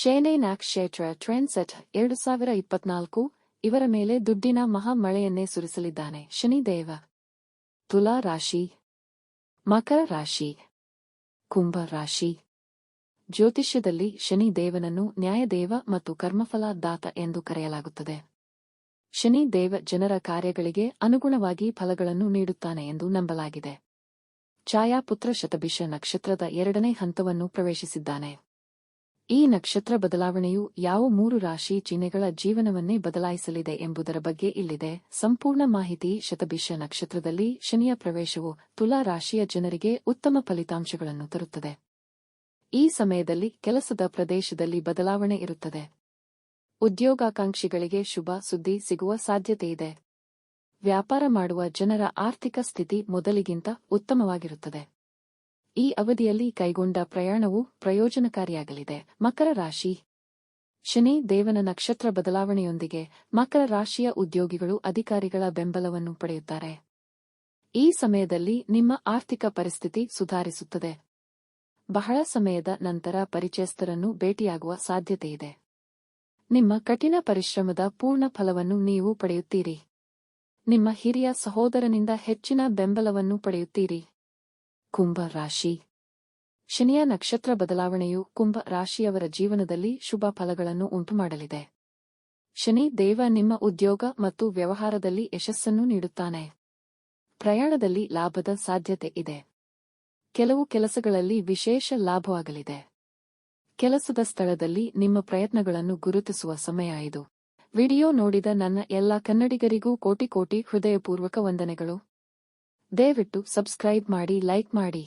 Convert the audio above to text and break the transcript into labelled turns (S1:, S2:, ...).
S1: ಶೇನೆ ಕ್ಷೇತ್ರ ಟ್ರೆನ್ಸೆಟ್ ಎರಡು ಸಾವಿರ ಇಪ್ಪತ್ನಾಲ್ಕು ಇವರ ಮೇಲೆ ದುಡ್ಡಿನ ಮಹಾ ಮಳೆಯನ್ನೇ ಸುರಿಸಲಿದ್ದಾನೆ ಶನಿದೇವ. ತುಲಾ ರಾಶಿ. ಮಕರ ರಾಶಿ. ಕುಂಭ ರಾಶಿ. ಜ್ಯೋತಿಷ್ಯದಲ್ಲಿ ಶನಿ ದೇವನನ್ನು ನ್ಯಾಯದೇವ ಮತ್ತು ಕರ್ಮಫಲ ದಾತ ಎಂದು ಕರೆಯಲಾಗುತ್ತದೆ. ಶನಿ ದೇವ ಜನರ ಕಾರ್ಯಗಳಿಗೆ ಅನುಗುಣವಾಗಿ ಫಲಗಳನ್ನು ನೀಡುತ್ತಾನೆ ಎಂದು ನಂಬಲಾಗಿದೆ. ಛಾಯಾಪುತ್ರ ಶತಭಿಷ ನಕ್ಷತ್ರದ ಎರಡನೇ ಹಂತವನ್ನು ಪ್ರವೇಶಿಸಿದ್ದಾನೆ. ಈ ನಕ್ಷತ್ರ ಬದಲಾವಣೆಯು ಯಾವ ಮೂರು ರಾಶಿ ಚಿಹ್ನೆಗಳ ಜೀವನವನ್ನೇ ಬದಲಾಯಿಸಲಿದೆ ಎಂಬುದರ ಬಗ್ಗೆ ಇಲ್ಲಿದೆ. ಸಂಪೂರ್ಣ ಮಾಹಿತಿ ಶತಭಿಷ ನಕ್ಷತ್ರದಲ್ಲಿ ಶನಿಯ ಪ್ರವೇಶವು ತುಲಾ ರಾಶಿಯ ಜನರಿಗೆ ಉತ್ತಮ ಫಲಿತಾಂಶಗಳನ್ನು ತರುತ್ತದೆ. ಈ ಸಮಯದಲ್ಲಿ ಕೆಲಸದ ಪ್ರದೇಶದಲ್ಲಿ ಬದಲಾವಣೆ ಇರುತ್ತದೆ. ಉದ್ಯೋಗಾಕಾಂಕ್ಷಿಗಳಿಗೆ ಶುಭ ಸುದ್ದಿ ಸಿಗುವ ಸಾಧ್ಯತೆಯಿದೆ ವ್ಯಾಪಾರ ಮಾಡುವ ಜನರ ಆರ್ಥಿಕ ಸ್ಥಿತಿ ಮೊದಲಿಗಿಂತ ಉತ್ತಮವಾಗಿರುತ್ತದೆ. ಈ ಅವಧಿಯಲ್ಲಿ ಕೈಗೊಂಡ ಪ್ರಯಾಣವು ಪ್ರಯೋಜನಕಾರಿಯಾಗಲಿದೆ. ಮಕರ ರಾಶಿ. ಶನಿ ದೇವನ ನಕ್ಷತ್ರ ಬದಲಾವಣೆಯೊಂದಿಗೆ ಮಕರ ರಾಶಿಯ ಉದ್ಯೋಗಿಗಳು ಅಧಿಕಾರಿಗಳ ಬೆಂಬಲವನ್ನು ಪಡೆಯುತ್ತಾರೆ. ಈ ಸಮಯದಲ್ಲಿ ನಿಮ್ಮ ಆರ್ಥಿಕ ಪರಿಸ್ಥಿತಿ ಸುಧಾರಿಸುತ್ತದೆ. ಬಹಳ ಸಮಯದ ನಂತರ ಪರಿಚಯಸ್ಥರನ್ನು ಭೇಟಿಯಾಗುವ ಸಾಧ್ಯತೆಯಿದೆ ನಿಮ್ಮ ಕಠಿಣ ಪರಿಶ್ರಮದ ಪೂರ್ಣ ಫಲವನ್ನು ನೀವು ಪಡೆಯುತ್ತೀರಿ. ನಿಮ್ಮ ಹಿರಿಯ ಸಹೋದರನಿಂದ ಹೆಚ್ಚಿನ ಬೆಂಬಲವನ್ನು ಪಡೆಯುತ್ತೀರಿ. ಕುಂಭ ರಾಶಿ. ಶನಿಯ ನಕ್ಷತ್ರ ಬದಲಾವಣೆಯು ಕುಂಭ ರಾಶಿಯವರ ಜೀವನದಲ್ಲಿ ಶುಭ ಫಲಗಳನ್ನು ಉಂಟುಮಾಡಲಿದೆ. ಶನಿ ದೇವ ನಿಮ್ಮ ಉದ್ಯೋಗ ಮತ್ತು ವ್ಯವಹಾರದಲ್ಲಿ ಯಶಸ್ಸನ್ನು ನೀಡುತ್ತಾನೆ. ಪ್ರಯಾಣದಲ್ಲಿ ಲಾಭದ ಸಾಧ್ಯತೆ ಇದೆ. ಕೆಲವು ಕೆಲಸಗಳಲ್ಲಿ ವಿಶೇಷ ಲಾಭವಾಗಲಿದೆ. ಕೆಲಸದ ಸ್ಥಳದಲ್ಲಿ ನಿಮ್ಮ ಪ್ರಯತ್ನಗಳನ್ನು ಗುರುತಿಸುವ ಸಮಯ ಇದು. ವಿಡಿಯೋ ನೋಡಿದ ನನ್ನ ಎಲ್ಲ ಕನ್ನಡಿಗರಿಗೂ ಕೋಟಿ ಕೋಟಿ ಹೃದಯಪೂರ್ವಕ ವಂದನೆಗಳು. ದಯವಿಟ್ಟು ಸಬ್ಸ್ಕ್ರೈಬ್ ಮಾಡಿ ಲೈಕ್ ಮಾಡಿ.